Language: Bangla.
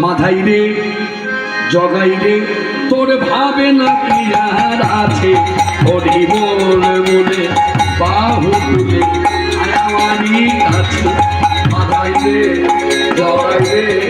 মাথাই রে জগাই রে তোর ভাবে না কি আর আছে? হরি বল বলে বাহু তুলে আমারই কাছে। মাথাই রে জগাই রে